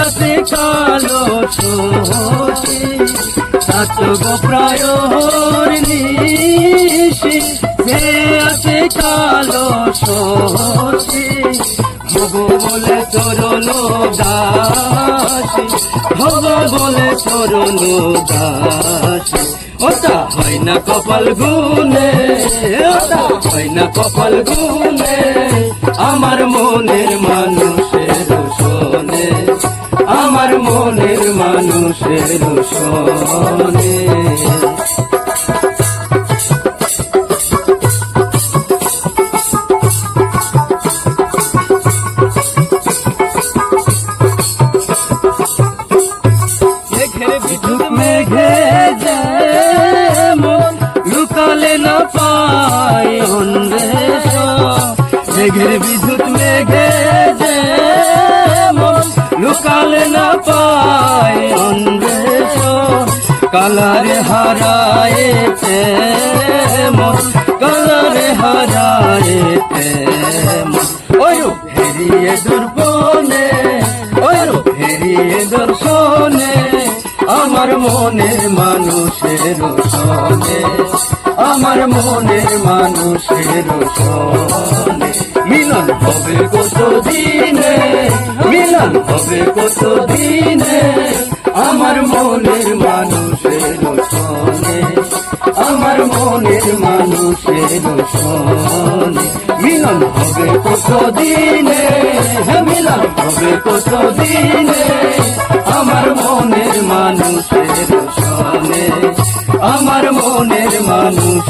আছে কালো শোষি ছাত্র প্রায় নিশি হে আছে কালো ভব বলে চরণ দাসী, ভব বলে চরণ দাসী। ওটা হয় না কপাল গুনে ওটা হয় না কপাল গুনে আমার মনের মানুষের শোনে, আমার মনের মানুষের শোনে। মেঘে যেমন লুকালে না অন্বেষ মেঘের বিদ্যুৎ মেঘে যেমন লুকালে না পাই অন্বেষ কালারে হারায় মন কালারে হারায় ওই ফেরিয়ে দুর্বনে ওই ফেরিয়ে দর্শনে আমার মনের মানুষের সনে আমার মনের মানুষের সনে মিলন হবে কত দিনে, মিলন হবে কত দিনে, আমার মনের মানুষের সনে আমার মনের মানুষের সনে মিলন হবে কত দিনে, মিলন হবে কত দিনে